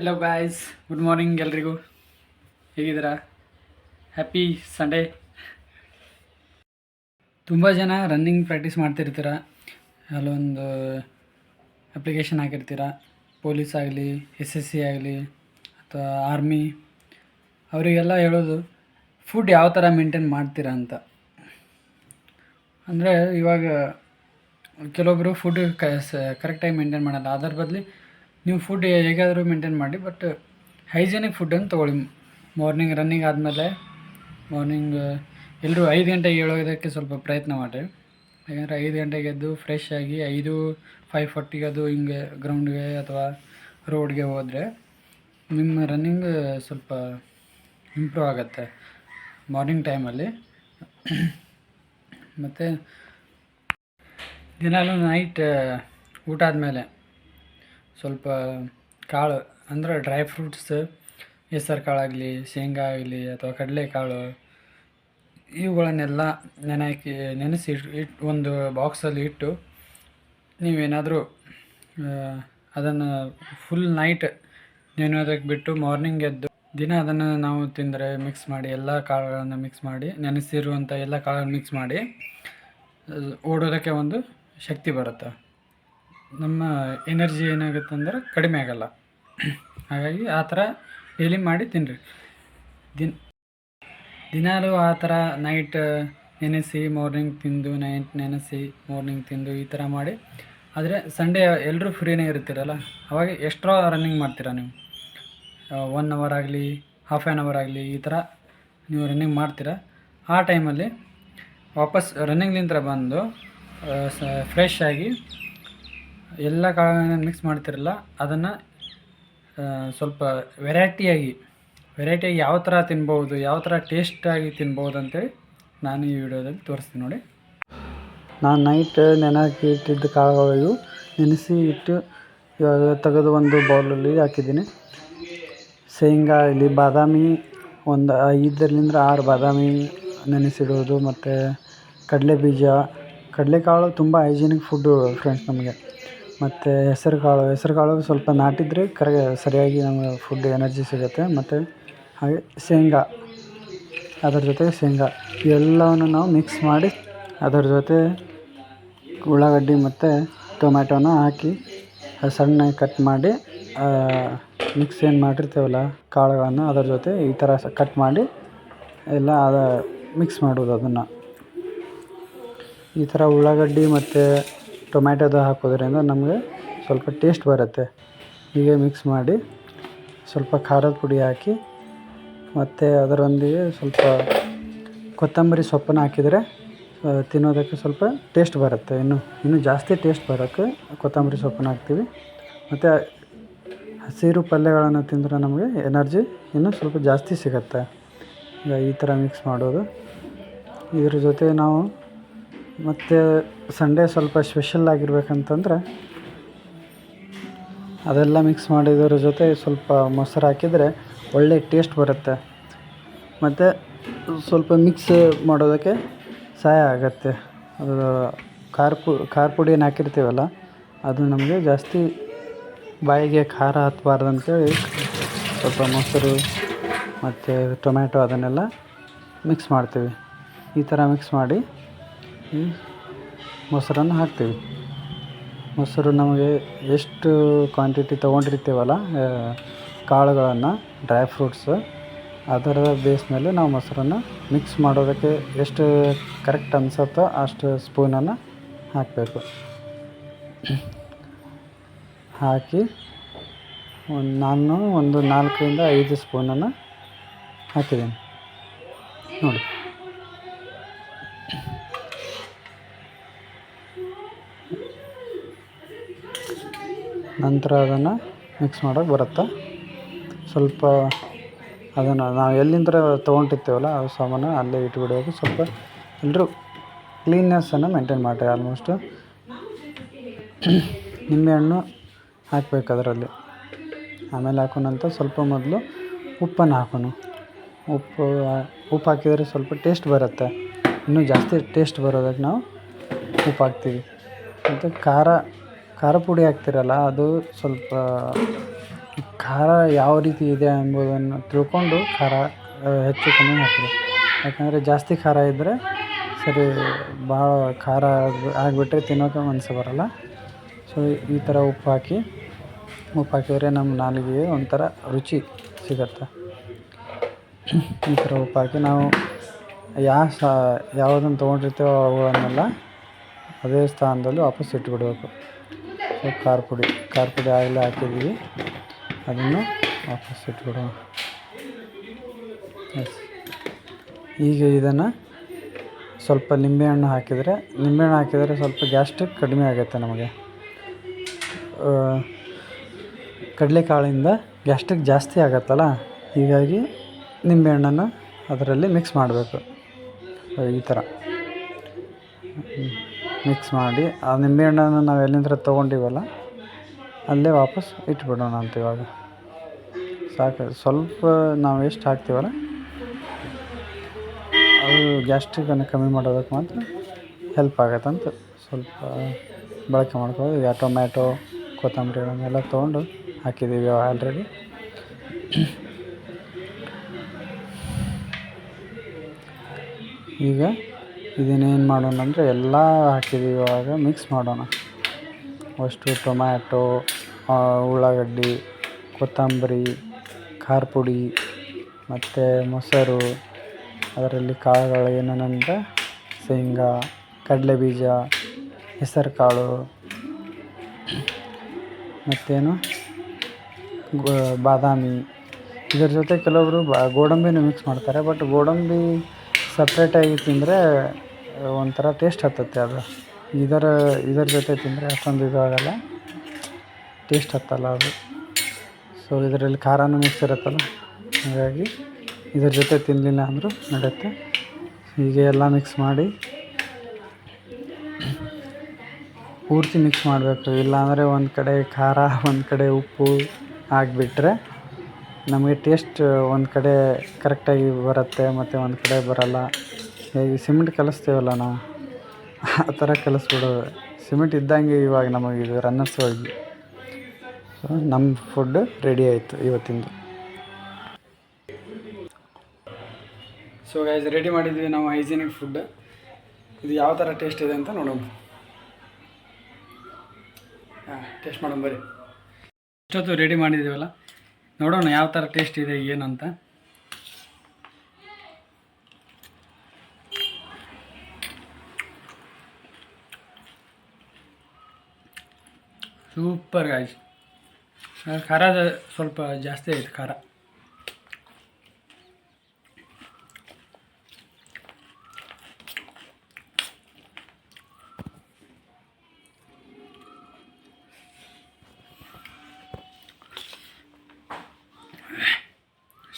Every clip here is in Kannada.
ಹೆಲೋ ಗಾಯ್ಸ್ ಗುಡ್ ಮಾರ್ನಿಂಗ್ ಎಲ್ರಿಗೂ. ಹೇಗಿದ್ದೀರಾ? ಹ್ಯಾಪಿ ಸಂಡೇ ತುಂಬ ಜನ ರನ್ನಿಂಗ್ ಪ್ರಾಕ್ಟೀಸ್ ಮಾಡ್ತಿರ್ತೀರ? ಅಲ್ಲೊಂದು ಅಪ್ಲಿಕೇಶನ್ ಹಾಕಿರ್ತೀರ? ಪೊಲೀಸ್ ಆಗಲಿ ಎಸ್ ಎಸ್ ಸಿ ಆಗಲಿ, ಅಥವಾ ಆರ್ಮಿ ಅವರಿಗೆಲ್ಲ ಹೇಳೋದು ಫುಡ್ ಯಾವ ಥರ ಮೇಂಟೈನ್ ಮಾಡ್ತೀರಾ ಅಂತ. ಅಂದರೆ ಇವಾಗ ಕೆಲವೊಬ್ಬರು ಫುಡ್ ಕರೆಕ್ಟಾಗಿ ಮೇಂಟೈನ್ ಮಾಡಲ್ಲ. ಅದರ ಬದಲು ನೀವು ಫುಡ್ ಹೇಗಾದರೂ ಮೇಂಟೈನ್ ಮಾಡಿ ಬಟ್ ಹೈಜೆನಿಕ್ ಫುಡ್ಡನ್ನು ತೊಗೊಳ್ಳಿ. ಮಾರ್ನಿಂಗ್ ರನ್ನಿಂಗ್ ಆದಮೇಲೆ ಮಾರ್ನಿಂಗ್ ಎಲ್ಲರೂ ಐದು ಗಂಟೆಗೆ ಏಳೋದಕ್ಕೆ ಸ್ವಲ್ಪ ಪ್ರಯತ್ನ ಮಾಡಿರಿ. ಯಾಕಂದರೆ ಐದು ಗಂಟೆಗೆ ಎದ್ದು ಫ್ರೆಶ್ ಆಗಿ ಐದು ಫೈವ್ ಫೋರ್ಟಿಗೆ ಅದು ಹಿಂಗೆ ಗ್ರೌಂಡ್ಗೆ ಅಥವಾ ರೋಡ್ಗೆ ಹೋದರೆ ನಿಮ್ಮ ರನ್ನಿಂಗ್ ಸ್ವಲ್ಪ ಇಂಪ್ರೂವ್ ಆಗುತ್ತೆ ಮಾರ್ನಿಂಗ್ ಟೈಮಲ್ಲಿ ಮತ್ತು ದಿನಾಲೂ ನೈಟ್ ಊಟ ಆದಮೇಲೆ ಸ್ವಲ್ಪ ಕಾಳು, ಅಂದರೆ ಡ್ರೈ ಫ್ರೂಟ್ಸ್ ಹೆಸರು ಕಾಳಾಗಲಿ, ಶೇಂಗಾ ಆಗಲಿ ಅಥವಾ ಕಡಲೆಕಾಳು, ಇವುಗಳನ್ನೆಲ್ಲ ನೆನೆಹಾಕಿ ನೆನೆಸಿ ಇಟ್ ಇಟ್ಟು ಒಂದು ಬಾಕ್ಸಲ್ಲಿ ಇಟ್ಟು ನೀವೇನಾದರೂ ಅದನ್ನು ಫುಲ್ ನೈಟ್ ನೆನೆಯೋದಕ್ಕೆ ಬಿಟ್ಟು ಮಾರ್ನಿಂಗ್ ಎದ್ದು, ದಿನ ಅದನ್ನು ನಾವು ತಿಂದರೆ ಮಿಕ್ಸ್ ಮಾಡಿ, ಎಲ್ಲ ಕಾಳುಗಳನ್ನು ಮಿಕ್ಸ್ ಮಾಡಿ, ನೆನೆಸಿರುವಂಥ ಎಲ್ಲ ಕಾಳುಗಳನ್ನು ಮಿಕ್ಸ್ ಮಾಡಿ ಓಡೋದಕ್ಕೆ ಒಂದು ಶಕ್ತಿ ಬರುತ್ತೆ. ನಮ್ಮ ಎನರ್ಜಿ ಏನಾಗುತ್ತೆ ಅಂದ್ರೆ ಕಡಿಮೆ ಆಗಲ್ಲ. ಹಾಗಾಗಿ ಆ ಥರ ಡೈಲಿ ಮಾಡಿ ತಿನ್ನಿರಿ ದಿನ ದಿನಾಲೂ ಆ ಥರ ನೈಟ್ ನೆನೆಸಿ ಮಾರ್ನಿಂಗ್ ತಿಂದು ನೈಟ್ ನೆನೆಸಿ ಮಾರ್ನಿಂಗ್ ತಿಂದು ಈ ಥರ ಮಾಡಿ. ಆದರೆ ಸಂಡೇ ಎಲ್ಲರೂ ಫ್ರೀನೇ ಇರ್ತೀರಲ್ಲ? ಅವಾಗ ಎಷ್ಟೋ ರನ್ನಿಂಗ್ ಮಾಡ್ತೀರಾ ನೀವು? ಒನ್ ಅವರ್ ಆಗಲಿ ಹಾಫ್ ಆ್ಯನ್ ಅವರ್ ಆಗಲಿ ಈ ಥರ ನೀವು ರನ್ನಿಂಗ್ ಮಾಡ್ತೀರಾ? ಆ ಟೈಮಲ್ಲಿ ವಾಪಸ್ ರನ್ನಿಂಗ್ಲಿಂದ ಬಂದು ಫ್ರೆಶ್ ಆಗಿ ಎಲ್ಲ ಕಾಳುಗಳನ್ನು ಮಿಕ್ಸ್ ಮಾಡ್ತಿರಲ್ಲ, ಅದನ್ನು ಸ್ವಲ್ಪ ವೆರೈಟಿಯಾಗಿ ವೆರೈಟಿಯಾಗಿ ಯಾವ ಥರ ತಿನ್ಬೋದು ಯಾವ ಥರ ಟೇಸ್ಟಾಗಿ ತಿನ್ಬೋದು ಅಂತೇಳಿ ನಾನು ಈ ವಿಡಿಯೋದಲ್ಲಿ ತೋರಿಸ್ತೀನಿ ನೋಡಿ. ನಾನು ನೈಟ್ ನೆನೆಹಾಕಿ ಇಟ್ಟಿದ್ದ ಕಾಳುಗಳು ನೆನೆಸಿ ಇಟ್ಟು, ಇವಾಗ ತೆಗೆದು ಒಂದು ಬೌಲಲ್ಲಿ ಹಾಕಿದ್ದೀನಿ. ಶೇಂಗಾ, ಇಲ್ಲಿ ಬಾದಾಮಿ, ಒಂದು ಐದರಿಂದ ಆರು ಬಾದಾಮಿ ನೆನೆಸಿಡೋದು, ಮತ್ತು ಕಡಲೆ ಬೀಜ. ಕಡಲೆಕಾಳು ತುಂಬ ಹೈಜೀನಿಕ್ ಫುಡ್ಡು ಫ್ರೆಂಡ್ಸ್ ನಮಗೆ. ಮತ್ತು ಹೆಸರುಕಾಳು ಕಾಳು ಹೆಸರು ಕಾಳು ಸ್ವಲ್ಪ ನಾಟಿದರೆ ಕರೆ ಸರಿಯಾಗಿ ನಮಗೆ ಫುಡ್ ಎನರ್ಜಿ ಸಿಗುತ್ತೆ. ಮತ್ತು ಹಾಗೆ ಶೇಂಗಾ, ಅದರ ಜೊತೆ ಶೇಂಗಾ ಇವೆಲ್ಲವನ್ನು ನಾವು ಮಿಕ್ಸ್ ಮಾಡಿ ಅದರ ಜೊತೆ ಉಳ್ಳಾಗಡ್ಡಿ ಮತ್ತು ಟೊಮ್ಯಾಟೋನ ಹಾಕಿ ಸಣ್ಣಗೆ ಕಟ್ ಮಾಡಿ ಮಿಕ್ಸ್ ಏನು ಮಾಡಿರ್ತೀವಲ್ಲ ಕಾಳುಗಳನ್ನು ಅದರ ಜೊತೆ ಈ ಥರ ಕಟ್ ಮಾಡಿ ಎಲ್ಲ ಅದು ಮಿಕ್ಸ್ ಮಾಡೋದು ಅದನ್ನು. ಈ ಥರ ಉಳ್ಳಾಗಡ್ಡಿ ಮತ್ತು ಟೊಮ್ಯಾಟೋದು ಹಾಕೋದ್ರಿಂದ ನಮಗೆ ಸ್ವಲ್ಪ ಟೇಸ್ಟ್ ಬರುತ್ತೆ. ಹೀಗೆ ಮಿಕ್ಸ್ ಮಾಡಿ ಸ್ವಲ್ಪ ಖಾರದ ಪುಡಿ ಹಾಕಿ ಮತ್ತು ಅದರೊಂದಿಗೆ ಸ್ವಲ್ಪ ಕೊತ್ತಂಬರಿ ಸೊಪ್ಪನ್ನು ಹಾಕಿದರೆ ತಿನ್ನೋದಕ್ಕೆ ಸ್ವಲ್ಪ ಟೇಸ್ಟ್ ಬರುತ್ತೆ. ಇನ್ನು, ಇನ್ನೂ ಜಾಸ್ತಿ ಟೇಸ್ಟ್ ಬರೋಕ್ಕೆ ಕೊತ್ತಂಬರಿ ಸೊಪ್ಪನ್ನು ಹಾಕ್ತೀವಿ. ಮತ್ತು ಹಸಿರು ಪಲ್ಯಗಳನ್ನು ತಿಂದರೆ ನಮಗೆ ಎನರ್ಜಿ ಇನ್ನೂ ಸ್ವಲ್ಪ ಜಾಸ್ತಿ ಸಿಗುತ್ತೆ. ಈಗ ಈ ಥರ ಮಿಕ್ಸ್ ಮಾಡೋದು. ಇದ್ರ ಜೊತೆ ನಾವು ಮತ್ತು ಸಂಡೇ ಸ್ವಲ್ಪ ಸ್ಪೆಷಲ್ ಆಗಿರ್ಬೇಕಂತಂದ್ರೆ ಅದೆಲ್ಲ ಮಿಕ್ಸ್ ಮಾಡಿದ್ರ ಜೊತೆ ಸ್ವಲ್ಪ ಮೊಸರು ಹಾಕಿದರೆ ಒಳ್ಳೆ ಟೇಸ್ಟ್ ಬರುತ್ತೆ. ಮತ್ತು ಸ್ವಲ್ಪ ಮಿಕ್ಸ್ ಮಾಡೋದಕ್ಕೆ ಸಹಾಯ ಆಗುತ್ತೆ. ಅದು ಖಾರ ಪು, ಖಾರ ಪುಡಿ ಏನು ಹಾಕಿರ್ತೀವಲ್ಲ, ಅದು ನಮಗೆ ಜಾಸ್ತಿ ಬಾಯಿಗೆ ಖಾರ ಹತ್ತಬಾರ್ದು ಅಂತೇಳಿ ಸ್ವಲ್ಪ ಮೊಸರು ಮತ್ತು ಟೊಮ್ಯಾಟೊ ಅದನ್ನೆಲ್ಲ ಮಿಕ್ಸ್ ಮಾಡ್ತೀವಿ. ಈ ಥರ ಮಿಕ್ಸ್ ಮಾಡಿ ಮೊಸರನ್ನು ಹಾಕ್ತೀವಿ. ಮೊಸರು ನಮಗೆ ಎಷ್ಟು ಕ್ವಾಂಟಿಟಿ ತೊಗೊಂಡಿರ್ತೀವಲ್ಲ ಕಾಳುಗಳನ್ನು ಡ್ರೈ ಫ್ರೂಟ್ಸ್ ಅದರ ಬೇಸ್ ಮೇಲೆ ನಾವು ಮೊಸರನ್ನು ಮಿಕ್ಸ್ ಮಾಡೋದಕ್ಕೆ ಎಷ್ಟು ಕರೆಕ್ಟ್ ಅನ್ಸುತ್ತೋ ಅಷ್ಟು ಸ್ಪೂನನ್ನು ಹಾಕಬೇಕು. ಹಾಕಿ ಒಂದು ನಾನು ಒಂದು ನಾಲ್ಕರಿಂದ ಐದು ಸ್ಪೂನನ್ನು ಹಾಕಿದ್ದೀನಿ. ನೋಡಿ. ನಂತರ ಅದನ್ನು ಮಿಕ್ಸ್ ಮಾಡೋಕ್ಕೆ ಬರುತ್ತೆ. ಸ್ವಲ್ಪ ಅದನ್ನು ನಾವು ಎಲ್ಲಿಂದ ತೊಗೊಂಡಿರ್ತೇವಲ್ಲ ಆ ಸಾಮಾನು ಅಲ್ಲೇ ಇಟ್ಬಿಡೋದು. ಸ್ವಲ್ಪ ಎಲ್ಲರೂ ಕ್ಲೀನ್ನೆಸ್ಸನ್ನು ಮೇಂಟೈನ್ ಮಾಡಿರಿ ಆಲ್ಮೋಸ್ಟು ನಿಂಬೆಹಣ್ಣು ಹಾಕ್ಬೇಕು ಅದರಲ್ಲಿ. ಆಮೇಲೆ ಹಾಕೋಣಂತ ಸ್ವಲ್ಪ ಮೊದಲು ಉಪ್ಪನ್ನು ಹಾಕೋಣ. ಉಪ್ಪು ಉಪ್ಪು ಹಾಕಿದರೆ ಸ್ವಲ್ಪ ಟೇಸ್ಟ್ ಬರುತ್ತೆ. ಇನ್ನೂ ಜಾಸ್ತಿ ಟೇಸ್ಟ್ ಬರೋದಕ್ಕೆ ನಾವು ಉಪ್ಪು ಹಾಕ್ತೀವಿ ಮತ್ತು ಖಾರ ಖಾರ ಪುಡಿ ಹಾಕ್ತಿರಲ್ಲ, ಅದು ಸ್ವಲ್ಪ, ಖಾರ ಯಾವ ರೀತಿ ಇದೆ ಎಂಬುದನ್ನು ತಿಳ್ಕೊಂಡು ಖಾರ ಹೆಚ್ಚು ಕಮ್ಮಿ ಹಾಕ್ತೀವಿ. ಯಾಕಂದರೆ ಜಾಸ್ತಿ ಖಾರ ಇದ್ದರೆ ಸರಿ ಭಾಳ ಖಾರ ಆಗ್- ಆಗಿಬಿಟ್ರೆ ತಿನ್ನೋಕೆ ಮನಸ್ಸು ಬರೋಲ್ಲ. ಸೊ ಈ ಥರ ಉಪ್ಪು ಹಾಕಿ, ಉಪ್ಪು ಹಾಕಿದರೆ ನಮ್ಮ ನಾಲಿಗೆಗೆ ಒಂಥರ ರುಚಿ ಸಿಗತ್ತೆ. ಈ ಥರ ಉಪ್ಪು ಹಾಕಿ ನಾವು ಯಾವ ಸಾ, ಯಾವುದನ್ನು ತೊಗೊಂಡಿರ್ತೀವೋ ಅವುಗಳನ್ನೆಲ್ಲ ಅದೇ ಸ್ಥಾನದಲ್ಲಿ ವಾಪಸ್ ಇಟ್ಬಿಡಬೇಕು. ಸೊ ಖಾರ ಪುಡಿ ಖಾರ ಪುಡಿ ಆಯಿಲ್ ಹಾಕಿದ್ದೀವಿ. ಅದನ್ನು ವಾಪಸ್ ಇಟ್ಬಿಡೋಣ. ಈಗ ಇದನ್ನು ಸ್ವಲ್ಪ ನಿಂಬೆಹಣ್ಣು ಹಾಕಿದರೆ ನಿಂಬೆಹಣ್ಣು ಹಾಕಿದರೆ ಸ್ವಲ್ಪ ಗ್ಯಾಸ್ಟ್ರಿಕ್ ಕಡಿಮೆ ಆಗುತ್ತೆ ನಮಗೆ. ಕಡಲೆಕಾಳಿಂದ ಗ್ಯಾಸ್ಟ್ರಿಕ್ ಜಾಸ್ತಿ ಆಗತ್ತಲ್ಲ, ಹೀಗಾಗಿ ನಿಂಬೆಹಣ್ಣನ್ನು ಅದರಲ್ಲಿ ಮಿಕ್ಸ್ ಮಾಡಬೇಕು. ಈ ಥರ. ಮಿಕ್ಸ್ ಮಾಡಿ. ಆ ನಿಂಬೆಹಣ್ಣನ್ನು ನಾವು ಎಲ್ಲಿಂದ ತೊಗೊಂಡಿವಲ್ಲ, ಅಲ್ಲೇ ವಾಪಸ್ ಇಟ್ಬಿಡೋಣ ಅಂತ ಇವಾಗ. ಸಾಕು, ಸ್ವಲ್ಪ ನಾವು ಎಷ್ಟು ಹಾಕ್ತೀವಲ್ಲ, ಅದು ಗ್ಯಾಸ್ಟ್ರಿಕನ್ನು ಕಮ್ಮಿ ಮಾಡೋದಕ್ಕೆ ಮಾತ್ರ ಹೆಲ್ಪ್ ಆಗತ್ತಂತ ಸ್ವಲ್ಪ ಬಳಕೆ ಮಾಡ್ಕೊಳ್ಳೋದು. ಈಗ ಟೊಮ್ಯಾಟೊ ಕೊತ್ತಂಬರಿಗಳನ್ನೆಲ್ಲ ತೊಗೊಂಡು ಹಾಕಿದ್ದೀವಿ ಆಲ್ರೆಡಿ ಈಗ ಇದನ್ನೇನು ಮಾಡೋಣ ಅಂದರೆ ಎಲ್ಲ ಹಾಕಿದ್ದೀವಿ ಇವಾಗ ಮಿಕ್ಸ್ ಮಾಡೋಣ. ಅಷ್ಟು ಟೊಮ್ಯಾಟೊ ಉಳ್ಳಾಗಡ್ಡಿ, ಕೊತ್ತಂಬರಿ ಖಾರ ಪುಡಿ ಮತ್ತು ಮೊಸರು, ಅದರಲ್ಲಿ ಕಾಳುಗಳು ಏನೇನಂದರೆ ಶೇಂಗಾ, ಕಡಲೆಬೀಜ ಹೆಸರು ಕಾಳು ಮತ್ತೇನು ಬಾದಾಮಿ. ಇದರ ಜೊತೆ ಕೆಲವೊಬ್ಬರು ಬಾ, ಗೋಡಂಬಿನೂ ಮಿಕ್ಸ್ ಮಾಡ್ತಾರೆ ಬಟ್ ಗೋಡಂಬಿ ಸಪ್ರೇಟಾಗಿ ತಿಂದರೆ ಒಂಥರ ಟೇಸ್ಟ್ ಹತ್ತತ್ತೆ ಅದು. ಇದರ ಇದರ ಜೊತೆ ತಿಂದರೆ ಅಷ್ಟೊಂದು ಇದು ಆಗಲ್ಲ. ಟೇಸ್ಟ್ ಹತ್ತಲ್ಲ ಅದು. ಸೊ ಇದರಲ್ಲಿ ಖಾರನೂ ಮಿಕ್ಸ್ ಇರುತ್ತಲ್ಲ? ಹಾಗಾಗಿ ಇದ್ರ ಜೊತೆ ತಿನ್ನಲಿಲ್ಲ ಅಂದರೂ ನಡೆಯುತ್ತೆ ಹೀಗೆ ಎಲ್ಲ ಮಿಕ್ಸ್ ಮಾಡಿ ಪೂರ್ತಿ ಮಿಕ್ಸ್ ಮಾಡಬೇಕು. ಇಲ್ಲಾಂದರೆ ಒಂದು ಕಡೆ ಖಾರ, ಒಂದು ಕಡೆ ಉಪ್ಪು ಆಗಿಬಿಟ್ರೆ ನಮಗೆ ಟೇಸ್ಟ್ ಒಂದು ಕಡೆ ಕರೆಕ್ಟಾಗಿ ಬರುತ್ತೆ, ಮತ್ತು ಒಂದು ಕಡೆ ಬರೋಲ್ಲ. ಹೇಗೆ ಸಿಮೆಂಟ್ ಕಲಿಸ್ತೀವಲ್ಲ ನಾವು? ಆ ಥರ ಕಲಿಸ್ಬಿಡೋದು. ಸಿಮೆಂಟ್ ಇದ್ದಂಗೆ ಇವಾಗ ನಮಗೆ ಇದು ರನ್ನರ್ಸ್ ಸೊ ನಮ್ಮ ಫುಡ್ ರೆಡಿ ಆಯಿತು ಇವತ್ತಿಂದು. ಸೊ ಗೈಸ್ ರೆಡಿ ಮಾಡಿದ್ವಿ ನಾವು ಹೈಜಿನಿಕ್ ಫುಡ್ ಇದು ಯಾವ ಥರ ಟೇಸ್ಟ್ ಇದೆ ಅಂತ ನೋಡೋಣ. ಹಾಂ ಟೇಸ್ಟ್ ಮಾಡೋಣ ಬರ್ರಿ ಇಷ್ಟೊತ್ತು ರೆಡಿ ಮಾಡಿದ್ದೀವಲ್ಲ? ನೋಡೋಣ ಯಾವ ಥರ ಟೇಸ್ಟ್ ಇದೆ ಏನಂತ ಸೂಪರ್ ಗಾಯ್ಸ್ ಖಾರ ಸ್ವಲ್ಪ ಜಾಸ್ತಿ ಆಯಿತು ಖಾರ.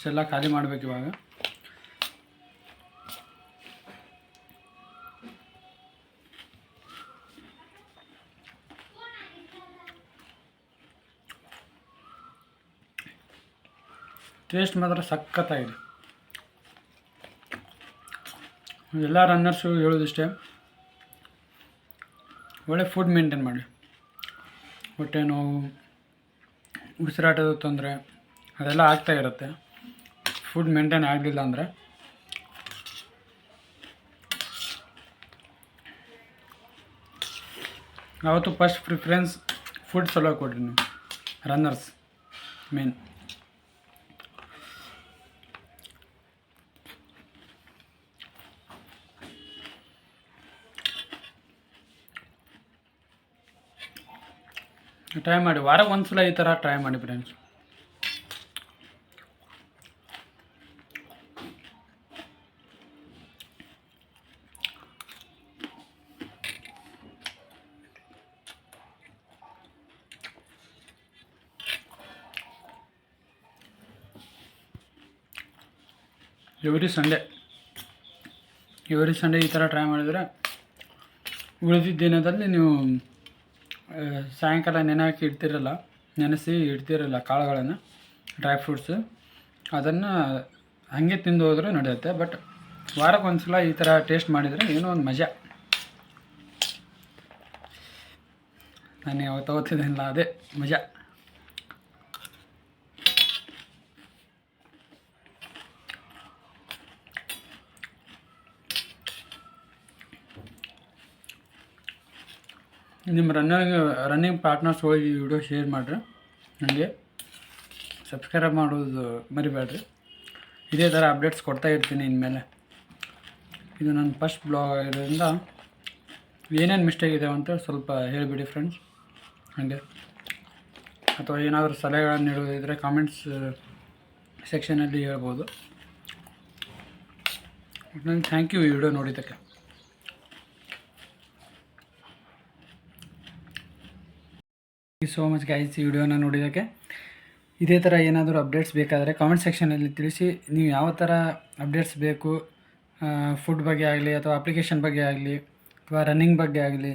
ಇಷ್ಟೆಲ್ಲ ಖಾಲಿ ಮಾಡಬೇಕು ಇವಾಗ. ಟೇಸ್ಟ್ ಮಾತ್ರ ಸಖತ್ತಾಗಿದೆ. ಎಲ್ಲ ರನ್ನರ್ಸು ಹೇಳೋದಿಷ್ಟೇ. ಒಳ್ಳೆ ಫುಡ್ ಮೇಂಟೈನ್ ಮಾಡಿ ಹೊಟ್ಟೆ ನೋವು, ಉಸಿರಾಟದ ತೊಂದರೆ, ಅದೆಲ್ಲ ಆಗ್ತಾ ಇರುತ್ತೆ. ಫುಡ್ ಮೇಂಟೈನ್ ಆಗಲಿಲ್ಲ ಅಂದರೆ? ಯಾವತ್ತು ಫಸ್ಟ್ ಪ್ರಿಫರೆನ್ಸ್ ಫುಡ್ ಚಲೋ ಕೊಡ್ರಿ ನೀವು. ರನ್ನರ್ಸ್ ಮೇನ್ ಟ್ರೈ ಮಾಡಿ. ವಾರಕ್ಕೆ ಒಂದ್ಸಲ ಈ ಥರ ಟ್ರೈ ಮಾಡಿ friends every Sunday every Sunday ಈ ಥರ ಟ್ರೈ ಮಾಡಿದರೆ ಉಳಿದಿದ್ದ ದಿನದಲ್ಲಿ ನೀವು ಸಾಯಂಕಾಲ ನೆನೆಹಾಕಿ ಇಡ್ತಿರಲ್ಲ, ನೆನೆಸಿ ಇಡ್ತಿರಲ್ಲ ಕಾಳುಗಳನ್ನು ಡ್ರೈ ಫ್ರೂಟ್ಸು ಅದನ್ನು ಹಾಗೆ ತಿಂದು ಹೋದ್ರೆ ನಡೆಯುತ್ತೆ. ಬಟ್ ವಾರಕ್ಕೆ ಒಂದು ಸಲ ಈ ಥರ ಟೇಸ್ಟ್ ಮಾಡಿದರೆ ಏನೋ ಒಂದು ಮಜಾ. ನಾನು ಯಾವಾಗ ತಗೋತಿದ್ದೀನಿಲ್ಲ ಅದೇ ಮಜಾ. ನಿಮ್ಮ ರನ್ನಿಂಗ್ ರನ್ನಿಂಗ್ ಪಾರ್ಟ್ನರ್ಸ್ಗಳಿಗೆ ಈ ವಿಡಿಯೋ ಶೇರ್ ಮಾಡಿರಿ. ನನಗೆ ಸಬ್ಸ್ಕ್ರೈಬ್ ಮಾಡೋದು ಮರಿಬೇಡ್ರಿ ಇದೇ ಥರ ಅಪ್ಡೇಟ್ಸ್ ಕೊಡ್ತಾ ಇರ್ತೀನಿ ಇನ್ಮೇಲೆ. ಇದು ನನ್ನ ಫಸ್ಟ್ ಬ್ಲಾಗ್ ಆಗಿರೋದ್ರಿಂದ ಏನೇನು ಮಿಸ್ಟೇಕ್ ಇದೆ ಅಂತ ಸ್ವಲ್ಪ ಹೇಳಿಬಿಡಿ ಫ್ರೆಂಡ್ಸ್ ಹಾಗೆ. ಅಥವಾ ಏನಾದರೂ ಸಲಹೆಗಳನ್ನು ನೀಡೋದಿದ್ದರೆ ಕಾಮೆಂಟ್ಸ್ ಸೆಕ್ಷನಲ್ಲಿ ಹೇಳ್ಬೋದು. ನನಗೆ ಥ್ಯಾಂಕ್ ಯು ಈ ವಿಡಿಯೋ ನೋಡಿದ್ದಕ್ಕೆ. ಸೋ ಮಚ್ ಗೈಸ್ ಈ ವಿಡಿಯೋನ ನೋಡಿದ್ದಕ್ಕೆ ಇದೇ ಥರ ಏನಾದರೂ ಅಪ್ಡೇಟ್ಸ್ ಬೇಕಾದರೆ ಕಾಮೆಂಟ್ ಸೆಕ್ಷನಲ್ಲಿ ತಿಳಿಸಿ. ನೀವು ಯಾವ ಥರ ಅಪ್ಡೇಟ್ಸ್ ಬೇಕು ಫುಡ್ ಬಗ್ಗೆ ಆಗಲಿ ಅಥವಾ ಅಪ್ಲಿಕೇಶನ್ ಬಗ್ಗೆ ಆಗಲಿ ಅಥವಾ ರನ್ನಿಂಗ್ ಬಗ್ಗೆ ಆಗಲಿ,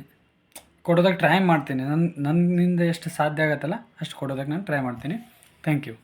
ಕೊಡೋದಕ್ಕೆ ಟ್ರೈ ಮಾಡ್ತೀನಿ. ನನ್ನ ನನ್ನಿಂದ ಎಷ್ಟು ಸಾಧ್ಯ ಆಗುತ್ತಲ್ಲ ಅಷ್ಟು ಕೊಡೋದಕ್ಕೆ ನಾನು ಟ್ರೈ ಮಾಡ್ತೀನಿ. Thank you